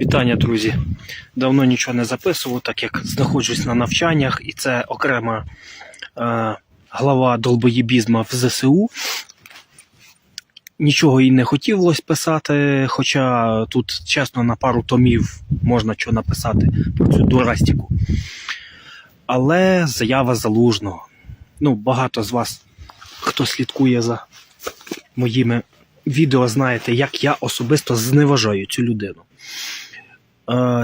Вітання, друзі. Давно нічого не записував, так як знаходжусь на навчаннях, і це окрема е, глава долбоєбізма в ЗСУ. Нічого і не хотілося писати, хоча тут, чесно, на пару томів можна що написати про цю дурастіку. Але заява залужного. Ну, багато з вас, хто слідкує за моїми відео, знаєте, як я особисто зневажаю цю людину.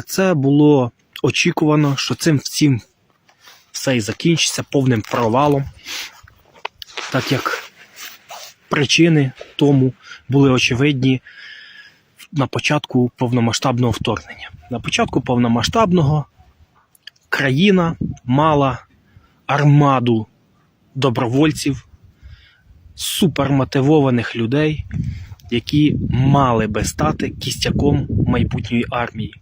Це було очікувано, що цим всім все і закінчиться повним провалом, так як причини тому були очевидні на початку повномасштабного вторгнення. На початку повномасштабного країна мала армаду добровольців, супермотивованих людей, які мали би стати кістяком майбутньої армії.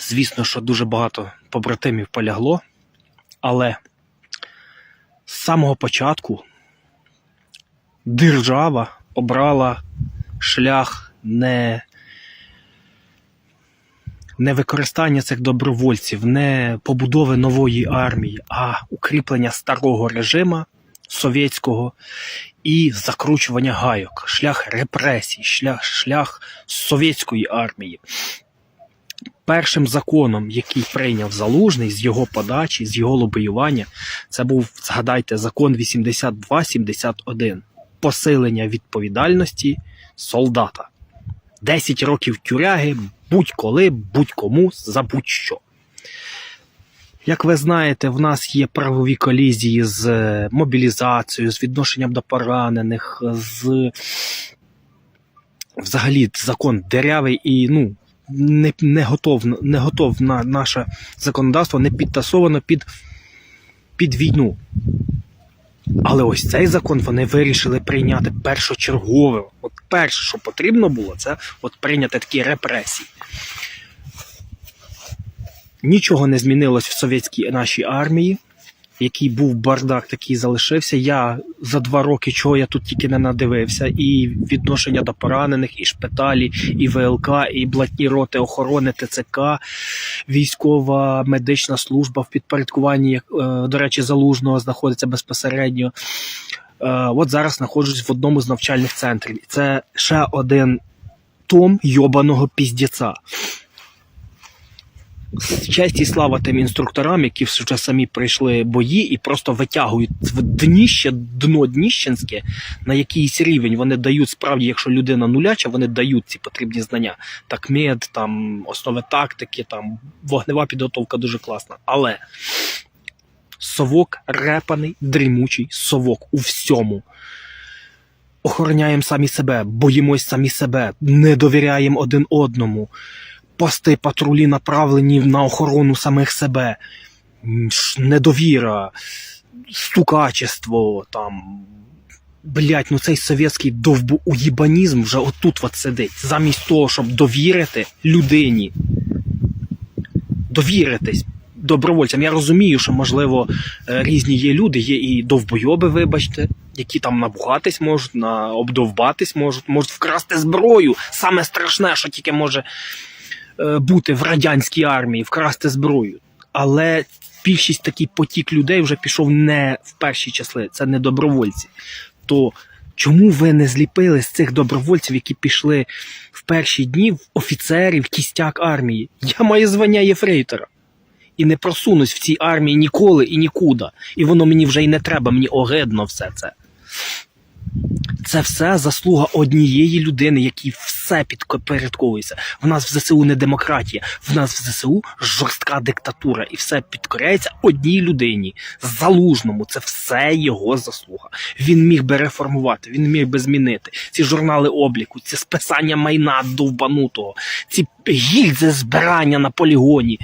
Звісно, що дуже багато побратимів полягло, але з самого початку держава обрала шлях не, не використання цих добровольців, не побудови нової армії, а укріплення старого режима совєтського і закручування гайок, шлях репресій, шлях, шлях совєтської армії. Першим законом, який прийняв Залужний з його подачі, з його лобіювання, це був, згадайте, закон 8271. Посилення відповідальності солдата. 10 років тюряги будь-коли, будь-кому за будь-що. Як ви знаєте, в нас є правові колізії з е, мобілізацією, з відношенням до поранених, з взагалі закон дерявий і ну, не, не готов, не готов на наше законодавство, не підтасовано під, під війну. Але ось цей закон вони вирішили прийняти першочергове. От перше, що потрібно було, це от прийняти такі репресії. Нічого не змінилось в совєтській нашій армії, який був бардак, такий залишився. Я за два роки, чого я тут тільки не надивився, і відношення до поранених, і шпиталі, і ВЛК, і блатні роти охорони ТЦК, військова медична служба в підпорядкуванні, е, до речі, залужного знаходиться безпосередньо. Е, От зараз знаходжусь в одному з навчальних центрів. Це ще один том йобаного піздєца. Честь і слава тим інструкторам, які вже самі пройшли бої і просто витягують в дніще, дно дніщенське на якийсь рівень. Вони дають справді, якщо людина нуляча, вони дають ці потрібні знання. Так, мед, там основи тактики, там вогнева підготовка дуже класна. Але совок репаний, дрімучий совок у всьому. Охороняємо самі себе, боїмось самі себе, не довіряємо один одному пости патрулі направлені на охорону самих себе, недовіра, стукачество, там. Блять, ну цей совєтський довбоуїбанізм вже отут от сидить. Замість того, щоб довірити людині, довіритись добровольцям. Я розумію, що, можливо, е, різні є люди, є і довбойоби, вибачте, які там набугатись можуть, обдовбатись можуть, можуть вкрасти зброю. Саме страшне, що тільки може бути в радянській армії, вкрасти зброю. Але більшість такий потік людей вже пішов не в перші часи, це не добровольці. То чому ви не зліпили з цих добровольців, які пішли в перші дні в офіцерів, кістяк армії? Я маю звання єфрейтора. І не просунусь в цій армії ніколи і нікуди. І воно мені вже й не треба, мені огидно все це. Це все заслуга однієї людини, якій все підпорядковується. В нас в ЗСУ не демократія, в нас в ЗСУ жорстка диктатура, і все підкоряється одній людині. Залужному це все його заслуга. Він міг би реформувати, він міг би змінити ці журнали обліку, ці списання майна довбанутого, ці гільзи збирання на полігоні.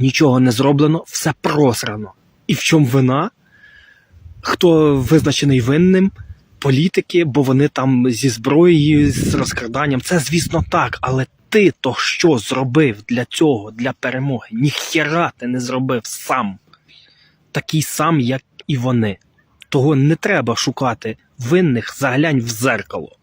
Нічого не зроблено, все просрано. І в чому вина? Хто визначений винним, політики, бо вони там зі зброєю, з розкраданням. Це, звісно, так, але ти то що зробив для цього, для перемоги? Ніхера ти не зробив сам. Такий сам, як і вони. Того не треба шукати винних, заглянь в зеркало.